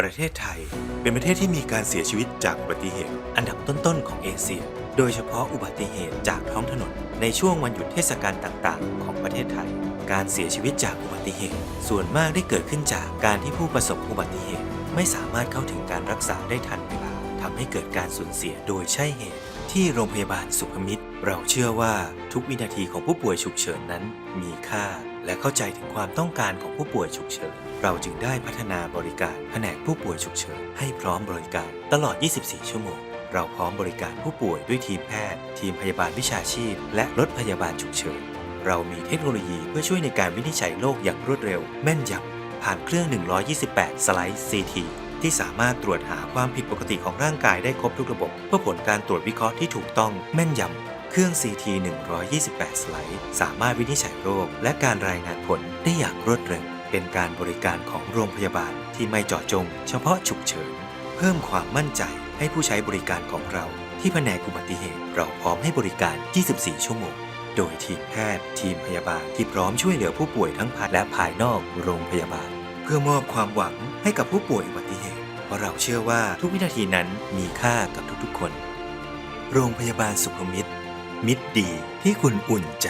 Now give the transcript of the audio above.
ประเทศไทยเป็นประเทศที่มีการเสียชีวิตจากอุบัติเหตุ อันดับต้นๆของเอเชีย โดยเฉพาะอุบัติเหตุจากท้องถนน ในช่วงวันหยุดเทศกาลต่างๆ ของประเทศไทย การเสียชีวิตจากอุบัติเหตุ ส่วนมากได้เกิดขึ้นจากการที่ผู้ประสบอุบัติเหตุ ไม่สามารถเข้าถึงการรักษาได้ทันเวลาทำให้เกิดการสูญเสียโดยใช่เหตุ ที่โรงพยาบาลสุขมิตร เราเชื่อว่าทุกวินาทีของผู้ป่วยฉุกเฉินนั้น มีค่าและเข้าใจถึงความต้องการของผู้ป่วยฉุกเฉิน เราจึงได้พัฒนาบริการแผนกผู้ป่วยฉุกเฉินให้พร้อมบริการตลอด 24 ชั่วโมง เราพร้อมบริการผู้ป่วยด้วยทีมแพทย์ ทีมพยาบาลวิชาชีพ และรถพยาบาลฉุกเฉิน เรามีเทคโนโลยีเพื่อช่วยในการวินิจฉัยโรคอย่างรวดเร็ว แม่นยำผ่านเครื่อง 128 สไลด์ CT ที่สามารถตรวจหาความผิดปกติของร่างกายได้ครบทุกระบบ เพื่อผลการตรวจวิเคราะห์ที่ถูกต้องแม่นยำเครื่อง CT 128 สไลด์ สามารถวินิจฉัยโรค และการรายงานผลได้อย่างรวดเร็ว เป็นการบริการของโรงพยาบาลที่ไม่เจาะจง เฉพาะฉุกเฉิน เพิ่มความมั่นใจให้ผู้ใช้บริการของเรา ที่แผนกอุบัติเหตุเราพร้อมให้บริการ 24 ชั่วโมง โดยทีมแพทย์ทีมพยาบาลที่พร้อมช่วยเหลือผู้ป่วยทั้งภายและภายนอกโรงพยาบาล เพื่อมอบความหวังให้กับผู้ป่วยอุบัติเหตุ เพราะเราเชื่อว่าทุกวินาทีนั้นมีค่ากับทุกๆคน โรงพยาบาลสุขมิตร มิตรดีที่คุณอุ่นใจ